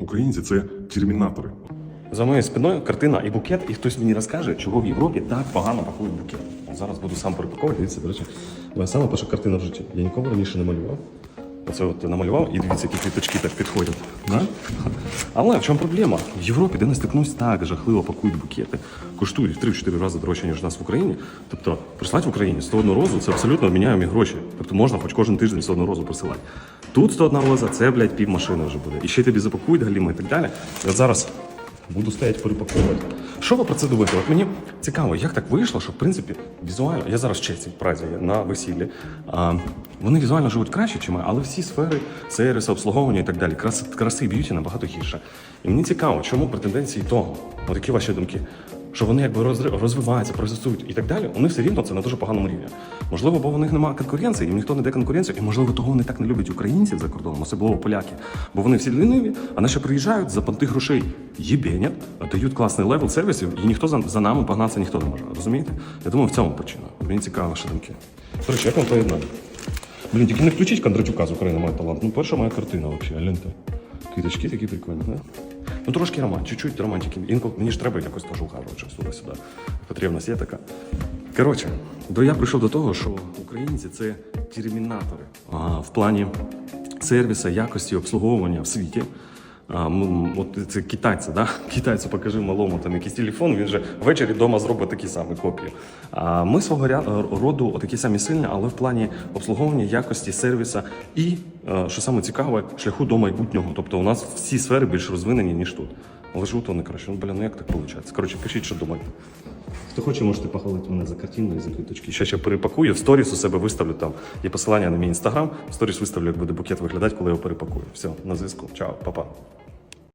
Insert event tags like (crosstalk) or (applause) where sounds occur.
Українці це термінатори. За моєю спиною картина і букет, і хтось мені розкаже, чого в Європі так погано пакують букет. Зараз буду сам перепаковувати. Дивіться, до речі, моя сама перша картина в житті. Я ніколи раніше не малював. Оце от намалював, і дивіться, які квіточки так підходять. Да? Але в чому проблема? В Європі, де не стикнусь, так жахливо пакують букети, коштують в 3-4 рази дорожче, ніж у нас в Україні. Тобто, прислати в Україні 101 розу це абсолютно обміняємі гроші. Тобто можна хоч кожен тиждень 101 розу присилати. Тут 101 роза, це, блядь, пів машини вже буде. І ще тобі запакують галіми і так далі. І от зараз Буду стояти перепаковувати. Що ви про це думаєте? От мені цікаво, як так вийшло, що в принципі візуально, я зараз в Чеці, Празі на весіллі. Вони візуально живуть краще, ніж ми, але всі сфери сервісу, обслуговування і так далі, краси, краси і б'юті набагато гірше. І мені цікаво, чому претенденції того, от які ваші думки, що вони якби розвиваються, процесують і так далі, них все рівно це на дуже поганому рівні. Можливо, бо у них немає конкуренції, їм ніхто не дає конкуренцію, і можливо того вони так не люблять українців за кордоном, особливо поляки. Бо вони всі ліниві, а наші приїжджають за понти грошей, єбенять, дають класний левел сервісів, і ніхто за, за нами погнатися ніхто не може. Розумієте? Я думаю, в цьому причина. Мені цікаво ваші думки. До речі, як вам поєднання? Блін, тільки не включіть Кондратюка з України має талант. Ну, перша моя картина взагалі, гляньте. Квіточки такі прикольні, да? Ну трошки роман, чуть-чуть романтики. Інколи мені ж треба якось теж ухажувати туди-сюди. Потрібність є така. Коротше, до я прийшов до того, що українці це термінатори а, в плані сервісу, якості обслуговування в світі. От це китайці, да? (laughs) Китайцю покажи малому там якийсь телефон, він же ввечері вдома зробить такі самі копії. А ми свого роду такі самі сильні, але в плані обслуговування, якості, сервіса і, е, що саме цікаве, шляху до майбутнього. Тобто у нас всі сфери більш розвинені, ніж тут. Але живуть вони краще. Ну, блін, ну як так виходить? Коротше, пишіть, що думаєте. Хто хоче, можете похвалити мене за картину і за квіточки. Ще ще перепакую. Сторіс у себе виставлю там. Є посилання на мій інстаграм. Сторіс виставлю, як буде букет виглядати, коли його перепакую. Все, на зв'язку. Чао, па-па.